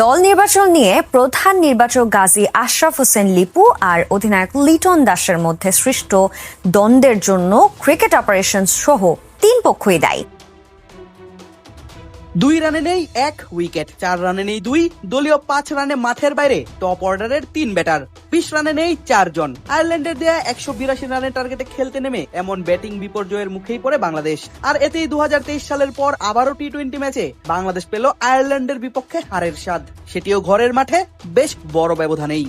দল নির্বাচন নিয়ে প্রধান নির্বাচক গাজী আশরাফ হোসেন লিপু আর অধিনায়ক লিটন দাসের মধ্যে সৃষ্ট দ্বন্দ্বের জন্য ক্রিকেট অপারেশন সহ তিন পক্ষই দায়ী। দুই রানে নেই, এক উইকেট। চার রানে নেই দুই, দলীয় পাঁচ রানে মাঠের বাইরে টপ অর্ডারের তিন ব্যাটার বিশ রানে নেই চারজন। আয়ারল্যান্ডের দেয়া একশো বিরাশি রানের টার্গেটে খেলতে নেমে এমন ব্যাটিং বিপর্যয়ের মুখেই পড়ে বাংলাদেশ। আর এতেই দু হাজার তেইশ সালের পর আবারও টি টোয়েন্টি ম্যাচে বাংলাদেশ পেল আয়ারল্যান্ডের বিপক্ষে হারের স্বাদ। সেটিও ঘরের মাঠে, বেশ বড় ব্যবধানেই।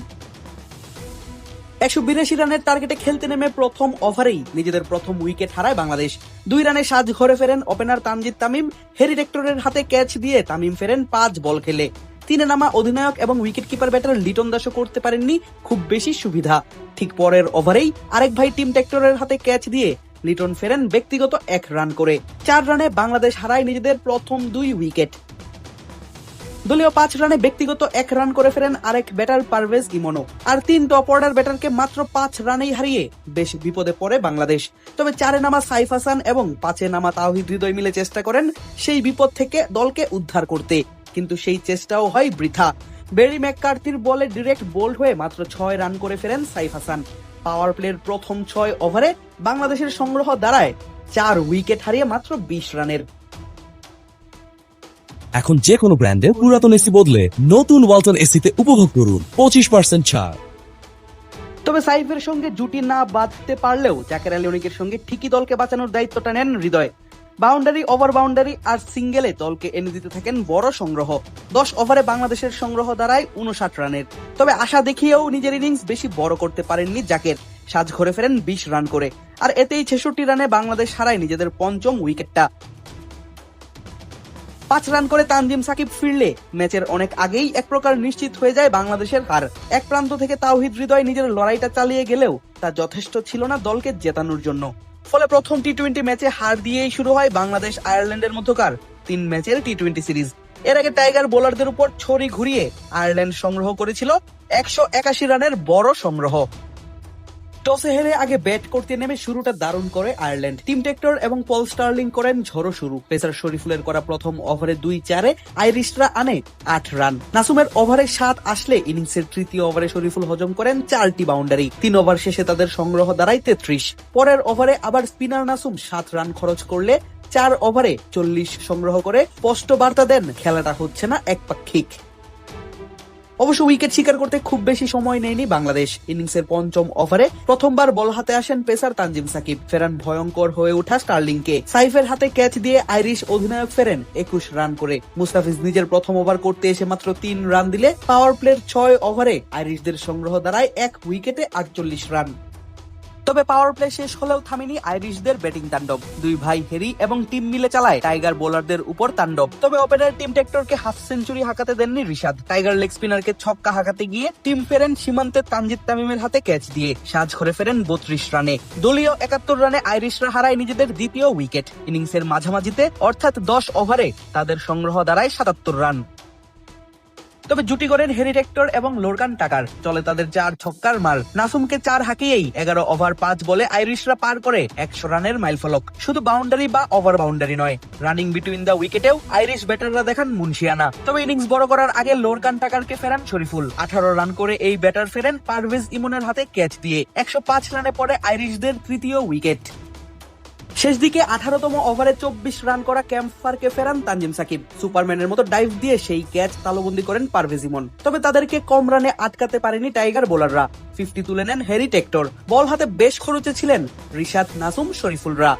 একশো বিরাশি রানের টার্গেটে খেলতে নেমে প্রথম ওভারেই নিজেদের প্রথম উইকেট হারায় বাংলাদেশ। দুই রানে সাজ ঘরে ফেরেন ওপেনার তানজিদ তামিম। হেরি রেক্টরের হাতে ক্যাচ দিয়ে তামিম ফেরেন পাঁচ বল খেলে। তিনে নামা অধিনায়ক এবং উইকেট কিপার ব্যাটার লিটন দাসও করতে পারেননি, খুব বেশি সুবিধা। ঠিক পরের ওভারেই আরেক ভাই টিম টেক্টরের হাতে ক্যাচ দিয়ে লিটন ফেরেন ব্যক্তিগত এক রান করে। চার রানে বাংলাদেশ হারায় নিজেদের প্রথম দুই উইকেট দলীয় পাঁচ রানে ব্যক্তিগত এক রান করে ফেরেন আরেক ব্যাটার পারভেজ ইমনো। আর তিন টপ অর্ডার ব্যাটারকে মাত্র পাঁচ রানেই হারিয়ে বেশ বিপদে পড়ে বাংলাদেশ। তবে চারে নামা সাইফ হাসান এবং পাঁচে নামা তাওহিদ হৃদয় মিলে চেষ্টা করেন সেই বিপদ থেকে দলকে উদ্ধার করতে। কিন্তু সেই চেষ্টাও হয় বৃথা। বেরি ম্যাককার্থির বলে ডিরেক্ট বোল্ড হয়ে মাত্র ছয় রান করে ফেরেন সাইফ হাসান। পাওয়ার প্লের প্রথম ছয় ওভারে বাংলাদেশের সংগ্রহ দাঁড়ায় চার উইকেট হারিয়ে মাত্র বিশ রানের। এখন যে কোনো ব্র্যান্ডের পুরাতন এসি বদলে নতুন ওয়ালটন এসিতে উপভোগ করুন। পঁচিশ পার্সেন্ট ছাড়। তবে সাইফের সঙ্গে জুটি না বাঁধতে পারলেও জাকের আলী সঙ্গে ঠিকই দলকে বাঁচানোর দায়িত্বটা নেন হৃদয়। বাউন্ডারি, ওভার বাউন্ডারি আর সিঙ্গেলে দলকে এনে দিতে থাকেন বড় সংগ্রহ। দশ ওভারে বাংলাদেশের সংগ্রহ দাঁড়ায় উনষাট রানের। তবে আশা দেখিয়েও নিজের ইনিংস বেশি বড় করতে পারেননি জাকের সাজ ঘরে ফেরেন বিশ রান করে। আর এতেই ছেষট্টি রানে বাংলাদেশ হারায় নিজেদের পঞ্চম উইকেটটা। পাঁচ রান করে তানজিম সাকিব ফিরলে ম্যাচের অনেক আগেই এক প্রকার নিশ্চিত হয়ে যায় বাংলাদেশের হার। এক প্রান্ত থেকে তাওহিদ হৃদয় নিজের লড়াইটা চালিয়ে গেলেও তা যথেষ্ট ছিল না দলকে জেতানোর জন্য। ফলে প্রথম টি টোয়েন্টি ম্যাচে হার দিয়েই শুরু হয় বাংলাদেশ আয়ারল্যান্ডের মধ্যকার তিন ম্যাচের টি টোয়েন্টি সিরিজ। এর আগে টাইগার বোলারদের উপর ছড়ি ঘুরিয়ে আয়ারল্যান্ড সংগ্রহ করেছিল একশো একাশি রানের বড় সংগ্রহ। টসে হেরে আগে ব্যাট করতে নেমে শুরুটা দারুণ করে আয়ারল্যান্ড। টিম টেক্টর এবং পল স্টার্লিং করেন ঝড়ো শুরু। পেসার শরীফুলের করা প্রথম ওভারে দুই চারে আইরিশরা আনে আট রান। নাসুমের ওভারে সাত আসলে ইনিংসের তৃতীয় ওভারে শরীফুল হজম করেন চারটি বাউন্ডারি। তিন ওভার শেষে তাদের সংগ্রহ দাঁড়ায় তেত্রিশ পরের ওভারে আবার স্পিনার নাসুম সাত রান খরচ করলে চার ওভারে চল্লিশ সংগ্রহ করে স্পষ্ট বার্তা দেন, খেলাটা হচ্ছে না একপাক্ষিক। অবশ্য উইকেট শিকার করতে খুব বেশি সময় নেয়নি বাংলাদেশ। ইনিংসের পঞ্চম ওভারে প্রথমবার বল হাতে আসেন পেসার তানজিম সাকিব। ফেরান ভয়ঙ্কর হয়ে ওঠা স্টার্লিংকে। সাইফের হাতে ক্যাচ দিয়ে আইরিশ অধিনায়ক ফেরেন একুশ রান করে। মুস্তাফিজ নিজের প্রথম ওভার করতে এসে মাত্র তিন রান দিলে পাওয়ার প্লের ছয় ওভারে আইরিশদের সংগ্রহ দাঁড়ায় এক উইকেটে আটচল্লিশ রান। তবে পাওয়ার প্লে শেষ হলেও থামেনি আইরিশদের ব্যাটিং তাণ্ডব। দুই ভাই হেরি এবং টিম মিলে চালায় টাইগার বোলারদের উপর তাণ্ডব। তবে ওপেনার টিম টেক্টরকে হাফ সেঞ্চুরি হাঁকাতে দেননি রিশাদ। টাইগার লেগ স্পিনারকে ছক্কা হাঁকাতে গিয়ে টিম ফেরেন সীমান্তে তানজিদ তামিমের হাতে ক্যাচ দিয়ে। সাজ করে ফেরেন বত্রিশ রানে। দলীয় একাত্তর রানে আইরিশরা হারায় নিজেদের দ্বিতীয় উইকেট ইনিংসের মাঝামাঝিতে, অর্থাৎ দশ ওভারে তাদের সংগ্রহ দাঁড়ায় সাতাত্তর রান। তবে জুটি করেন হেরি রেক্টর এবং লোরকান টাকার। চলে তাদের চার ছক্কার মার। নাসুমকে চার হাঁকিয়েই এগারো ওভার পাঁচ বলে আইরিশরা পার করে একশো রানের মাইলফলক। শুধু বাউন্ডারি বা ওভার বাউন্ডারি নয়, রানিং বিটুইন দ্য উইকেটেও আইরিশ ব্যাটাররা দেখান মুন্সিয়ানা তবে ইনিংস বড় করার আগে লোরকান টাকারকে ফেরান শরীফুল। আঠারো রান করে এই ব্যাটার ফেরেন পারভেজ ইমনের হাতে ক্যাচ দিয়ে। একশো পাঁচ রানে পরে আইরিশদের তৃতীয় উইকেট। শেষ দিকে আঠারোতম ওভারে চব্বিশ রান করা ক্যাম্পারকে ফেরান তানজিম সাকিব। সুপারম্যানের মতো ডাইভ দিয়ে সেই ক্যাচ তালবন্দি করেন পারভেজ ইমন। তবে তাদেরকে কম রানে আটকাতে পারেনি টাইগার বোলাররা। ফিফটি তুলে নেন হ্যারি টেক্টর। বল হাতে বেশ খরচে ছিলেন রিশাদ নাসুম, শরীফুলরা।